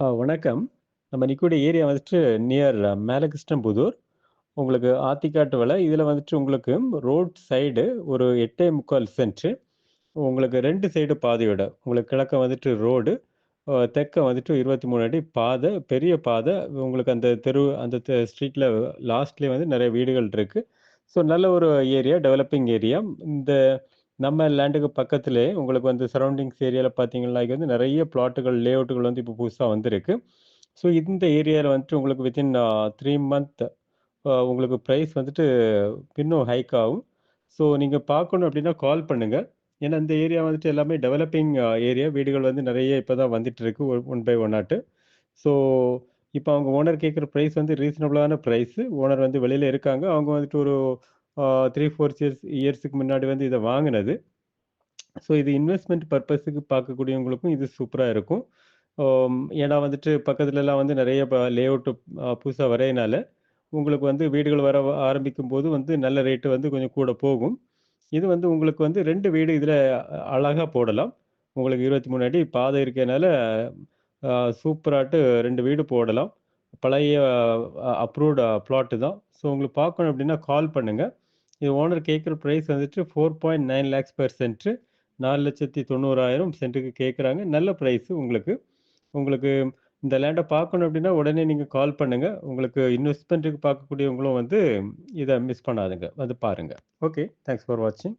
ஆ வணக்கம். நம்ம நிக்கக்கூடிய ஏரியா வந்துட்டு நியர் மேலகிருஷ்ணம்புதூர். உங்களுக்கு ஆத்திக்காட்டு வலை. இதில வந்துட்டு உங்களுக்கு ரோட் சைடு ஒரு எட்டே முக்கால் சென்ட் உங்களுக்கு 2 சைடு பாதையோட. உங்களுக்கு கிழக்க வந்துட்டு ரோடு. அ தெற்க வந்துட்டு 23 அடி பாதை. பெரிய பாதை. உங்களுக்கு அந்த தெரு அந்த தெ ஸ்ட்ரீட்ல லாஸ்ட்லயே வந்து நெறைய வீடுகள் இருக்கு. ஸோ நல்ல ஒரு ஏரியா, டெவலப்பிங் ஏரியா. இந்த நம்ம லேண்டுக்கு பக்கத்திலே உங்களுக்கு வந்து சரௌண்டிங்ஸ் ஏரியாவில் பார்த்தீங்கன்னா, இங்கே வந்து நிறைய பிளாட்டுகள், லேஅவுட்டுகள் வந்து இப்போ புதுசாக வந்திருக்கு. ஸோ இந்த ஏரியாவில் வந்துட்டு உங்களுக்கு வித்தின் த்ரீ மந்த் உங்களுக்கு ப்ரைஸ் வந்துட்டு இன்னும் ஹைக் ஆகும். ஸோ நீங்கள் பார்க்கணும் அப்படின்னா கால் பண்ணுங்கள் ஏன்னா இந்த ஏரியா வந்துட்டு எல்லாமே டெவலப்பிங் ஏரியா. வீடுகள் வந்து நிறைய இப்போ தான் வந்துட்டு இருக்கு. ஒன் பை ஒன் ஆட்டு ஸோ இப்போ அவங்க ஓனர் கேட்குற ப்ரைஸ் வந்து ரீசனபிளான ப்ரைஸு ஓனர் வந்து வெளியில் இருக்காங்க. அவங்க வந்துட்டு ஒரு த்ரீ ஃபோர் இயர்ஸ் இயர்ஸ்க்கு முன்னாடி வந்து இதை வாங்கினது ஸோ இது இன்வெஸ்ட்மெண்ட் பர்பஸுக்கு பார்க்கக்கூடியவங்களுக்கும் இது சூப்பராக இருக்கும். ஏன்னா வந்துட்டு பக்கத்துலலாம் வந்து நிறைய லே அவுட்டு புதுசாக வரையினால உங்களுக்கு வந்து வீடுகள் வர ஆரம்பிக்கும்போது வந்து நல்ல ரேட்டு வந்து கொஞ்சம் கூட போகும். இது வந்து உங்களுக்கு வந்து ரெண்டு வீடு இதில் அழகாக போடலாம். உங்களுக்கு 23 அடி பாதை இருக்கனால, சூப்பராட்டு ரெண்டு வீடு போடலாம். பழைய அப்ரூவ்டு அப்ரூவ்ட் தான். ஸோ உங்களுக்கு பார்க்கணும் அப்படின்னா கால் பண்ணுங்கள் இது ஓனர் கேட்குற ப்ரைஸ் வந்துட்டு 4.9 லேக்ஸ் பெர் சென்ட். 4,90,000 சென்ட்டுக்கு கேட்குறாங்க. நல்ல ப்ரைஸு உங்களுக்கு. உங்களுக்கு இந்த லேண்டை பார்க்கணும் அப்படின்னா உடனே நீங்கள் கால் பண்ணுங்கள் உங்களுக்கு இன்வெஸ்ட்மெண்ட்டுக்கு பார்க்கக்கூடியவங்களும் வந்து இதை மிஸ் பண்ணாதுங்க. வந்து பாருங்கள் ஓகே. தேங்க்ஸ் ஃபார் வாட்சிங்.